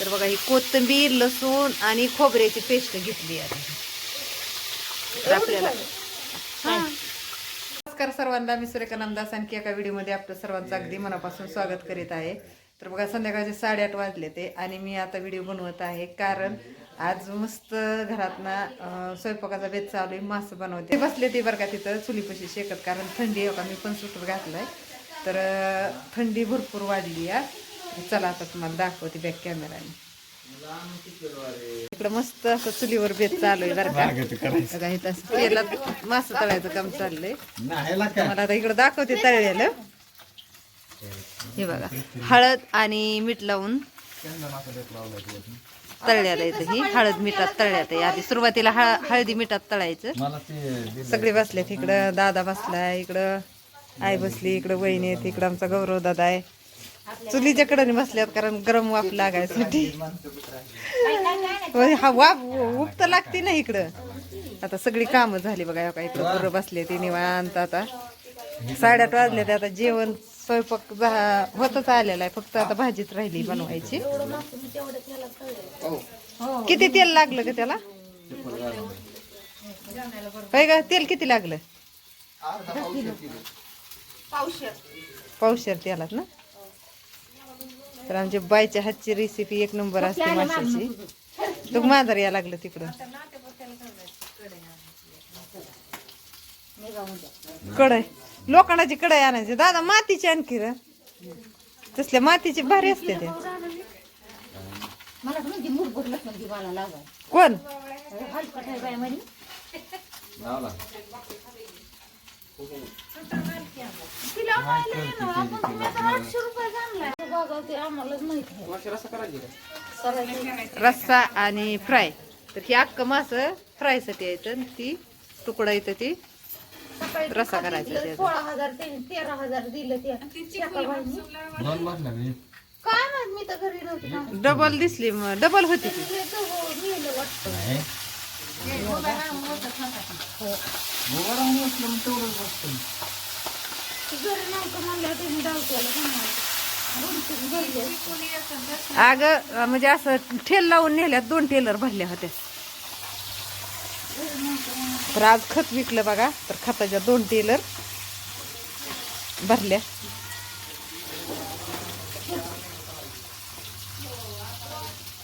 तर बघा ही कोथिंबीर लसूण आणि खोबऱ्याची पेस्ट घेतली आहे. तर आपल्याला हा. नमस्कार सर्वांना मी सुरेखा नामदास आणखी एका व्हिडिओमध्ये आपलं सर्वांचं अगदी मनापासून स्वागत करीत आहे. तर बघा संध्याकाळचे साडेआठ वाजले ते आणि मी आता व्हिडिओ बनवत आहे कारण आज मस्त घरातना अं, स्वयंपाकाचा बेत चालू आहे मासं बनवते. बसले ते बरं का तिथं चुलीपाशी शेकत कारण थंडी आहे का मी पण सुटर घातलाय. तर अं, थंडी भरपूर वाढली आहे. चला आता तुम्हाला दाखवते बॅक कॅमेराने इकडं मस्त असं चुलीवर बेत चालू आहे बरं का. इथं तेलात मासं तळायचं काम चाललंय. मला आता इकडं दाखवते तळलेलं. हे बघा हळद आणि मीठ लावून तळल्याला इथं ही. हळद मिठात तळल्यात आहे. आधी सुरुवातीला हळ हळदी मिठात तळायचं. सगळे बसलेत इकडं दादा बसलाय इकडं आई बसली इकडं वहिनी आहेत इकडं आमचा गौरव दादा आहे. चुलीच्या कडेने बसल्यात कारण गरम वाफ लागायसाठी. हा वाफ उपत लागते ना इकडं. आता सगळी कामं झाली बघा बघा इकडं बरं बसले ते निवांत आता. साडेआठ वाजले ते आता जेवण स्वयंपाक होतच आलेला आहे. फक्त आता भाजीच राहिली बनवायची. किती तेल लागलं का त्याला? काय का तेल किती लागलं? पावशेर तेलात ना? तर आमच्या बायच्या हातची रेसिपी एक नंबर असते माशाची. तू. माझर या लागलं तिकडं कढई. लोखंडाची कढई आणायची. दादा मातीची आणखी र तसल्या मातीची भारी असते ते. कोण? तिला ते आम्हालाच माहीत करायचं रस्सा आणि फ्राय. तर ही अख्ख मास फ्रायसाठी यायचं आणि ती तुकडा येतं ती रस्सा करायचा. सोळा हजार तेरा हजार दिलं ते. काय माहीत मी तर घरी नव्हती. डबल दिसली मग डबल होती ती. हो, ते घरी नव्हतं म्हणलं तुम्ही डावत्याला. अग म्हणजे असं ठेल लावून नेल्यात दोन टेलर भरल्या होत्या. तर आज खत विकलं बघा तर खताच्या दोन टेलर भरल्या.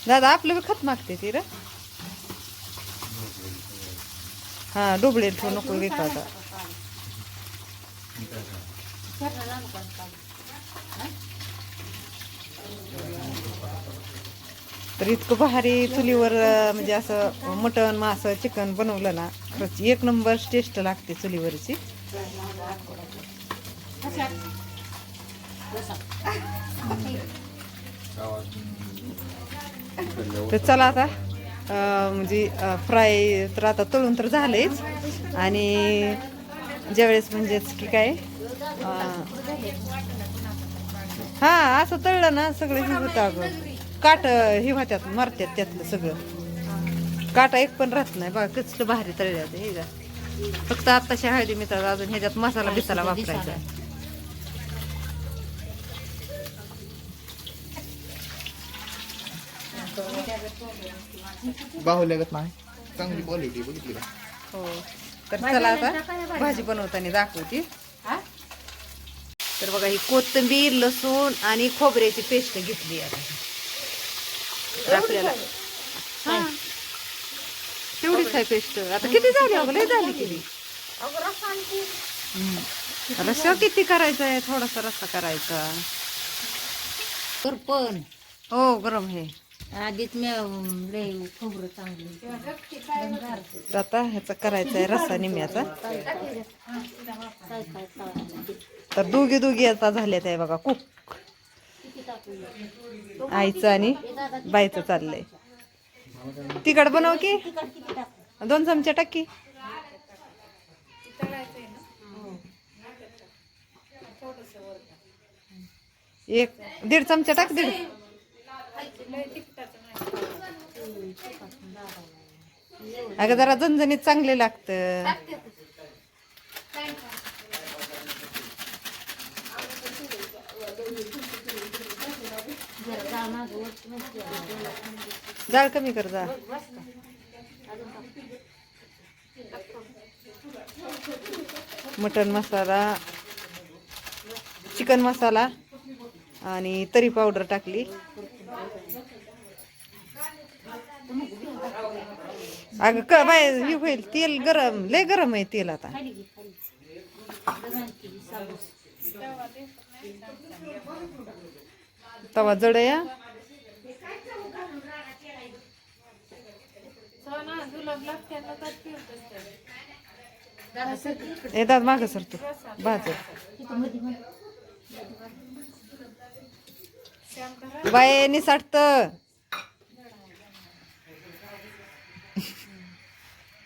दादा आपलं बी खत मागते ती र. हा डोबळे ठेवू नको विकायचा तर इतकं भारी चुलीवर म्हणजे असं मटण मास चिकन बनवलं ना खरंच एक नंबर टेस्ट लागते चुलीवरची. तर चला आता म्हणजे फ्राय तर आता तळून तर झालेच. आणि ज्यावेळेस म्हणजेच की काय हा असं तळलं ना सगळं हे होतं अगं काट हे होत्यात मरत्यात त्यातलं सगळं. काटा एक पण राहत नाही बघा कसलं भारी तळल्यात हे का? फक्त आत्ताशी हळदी मिळतात अजून ह्याच्यात मसाला बिसाला वापरायचा. बाहुल्यागत नाही. चांगली क्वालिटी बघितली का? हो. तर चला आता भाजी बनवताना दाखवते. तर बघा ही कोथिंबीर लसूण आणि खोबऱ्याची पेस्ट घेतली आता तर आपल्याला हा. तेवढीच आहे पेस्ट. आता किती झाली अगं? लय झाली किती अगं रस्सा किती करायचा आहे? थोडासा रस्सा करायचा. तर पण. हो गरम आहे. आधीच मी खोबरं चांगलं आता ह्याचा करायचा आहे रस्सा निम्याचा. तर दोघी दोघी आता झाल्यात आहे बघा कुक. आईचं आणि बाईचं चाललंय. तिकड बनव की. दोन चमचे टाकी एक दीड चमचा टाक दीड. अगं जरा झणझणीत चांगले लागतं. जाळ कमी कर जा. मटन मसाला चिकन मसाला आणि तरी पावडर टाकली. अगं का बाय हे होईल तेल गरम लय गरम आहे तेल आता. तवा जड या येतात माग सर तू. भाज बाय निसाटत.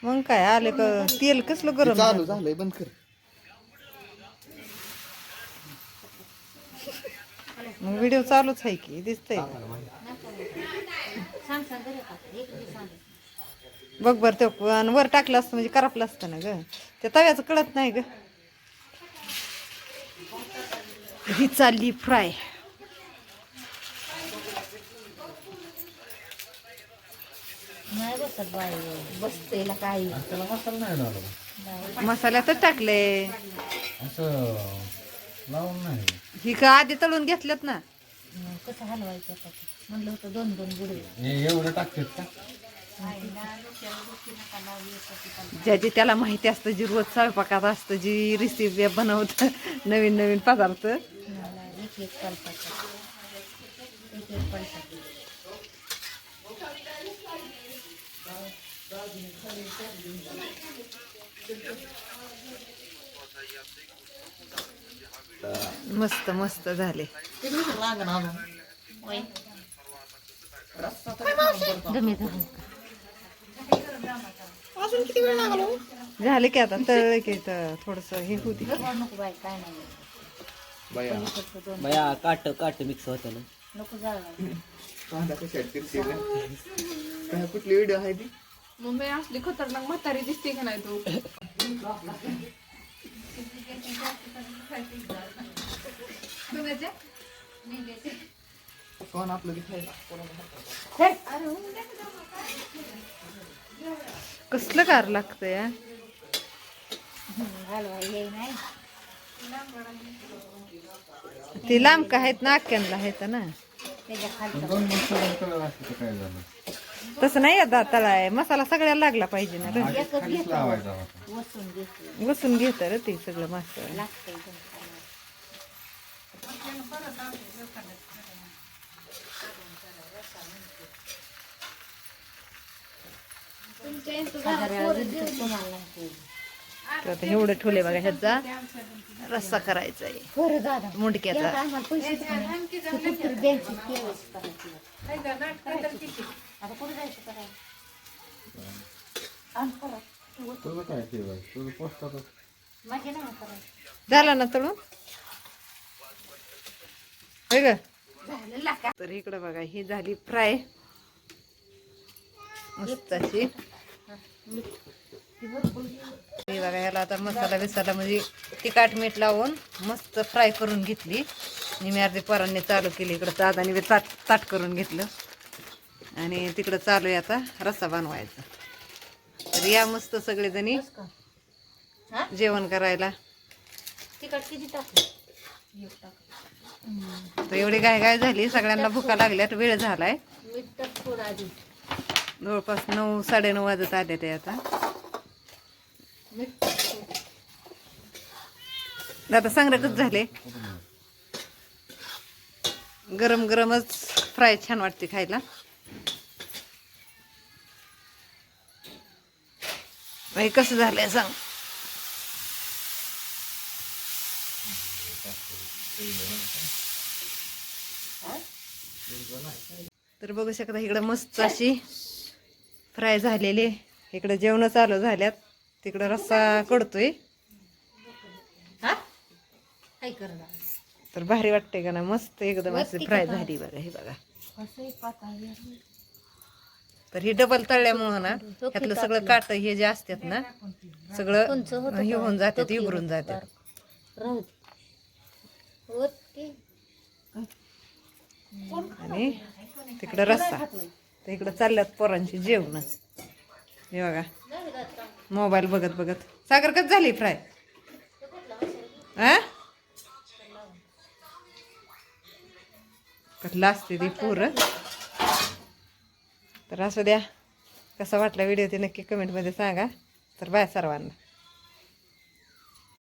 मग काय आले का तेल कसलं गरम चालू झालंय बंद कर. मग व्हिडिओ चालूच आहे की दिसतंय. बघ बर ते आणि वर टाकलं असतं म्हणजे करापलं असतं ना ग. त्या तव्याचं कळत नाही ग. ही चालली फ्राय. बसतेला काही. त्याला मसाला नाही लावला मसाल्यातच टाकले. असं लावून नाही. ही का आधी तळून घेतल्यात ना? मग कसं हलवायचं आता? ते? म्हणलं होतं दोन दोन बुडे हे एवढं टाकतात का? ज्याची त्याला माहिती असतं जी रोज स्वयंपाकात असतं जी रेसिपी बनवत नवीन नवीन पदार्थ. मला एक एक पलटाचा एक एक पलटा मस्त मस्त झाले. झाले की आता तळलं की थोडस हे होती बाया काट काट मिक्स होतं ना. कुठली व्हिडिओ आहे ती? मम्मी असली खतरनाक म्हातारी दिसते का नाही तू? कोण आपलं कसलं कार लागतं या ते लांब का आहेत ना अख्यांना आहेत ना? त्याच्याखाली तसं नाही आता तळाय मसाला सगळ्याला लागला पाहिजे ना रे. आधी खालीच लावायचा होता वसून घेतलं बसून घेत रे ते सगळं मसाला. लागतंय दोन खाली. हजार वेळा दिली तर तुम्हाला नाही तर आता एवढं ठेवले बघा ह्याचा. रस्सा करायचा आहे बरं दादा. मुंडक्याचा. पैसे द्यायचे करायची आता कुठे जायचं करायला आण करा. तुझं काय ठेवाय तुझं पोस्टातच माझे नाही करायचं झाला ना तळून? होय ग? तर इकडं बघा ही झाली फ्राय. मस्त अशी. हे बघा ह्याला आता मसाला बिसाला म्हणजे तिखट मीठ लावून मस्त फ्राय करून घेतली. निम्या अर्धी पोरांनी चालू केली इकडं बी ताट ताट करून घेतलं. आणि तिकडं चालू आहे आता रस्सा बनवायचा. तर या मस्त सगळेजणी जेवण करायला. तर एवढी गाय गाय झाली सगळ्यांना भुका लागल्यात वेळ झालाय. जवळपास नऊ साडेनऊ वाजत आले ते आता. आता संग्रहच झाले. गरम गरमच फ्राय छान वाटते खायला. बाई कसं झालंय सांग. तर बघू शकता इकडं मस्त अशी फ्राय झालेली इकडं जेवण चालू झाल्यात. तिकडं रस्सा कडतोय हा? तर भारी वाटते का ना? मस्त एकदम अशी फ्राय झाली बघा हे बघा. तर ही डबल तळल्यामुळं ना ह्यातलं सगळं काट हे जे असतात ना सगळं हे? होऊन जातात होती जातात आणि तिकडं रस्सा तर इकडं चालल्यात पोरांची जेवण. हे बघा. मोबाईल बघत बघत. सागर कच झाली फ्राय? आ कटलं असते ती पोरं? तर असू द्या कसा वाटला व्हिडिओ ते नक्की कमेंटमध्ये सांगा. तर बाय सर्वांना.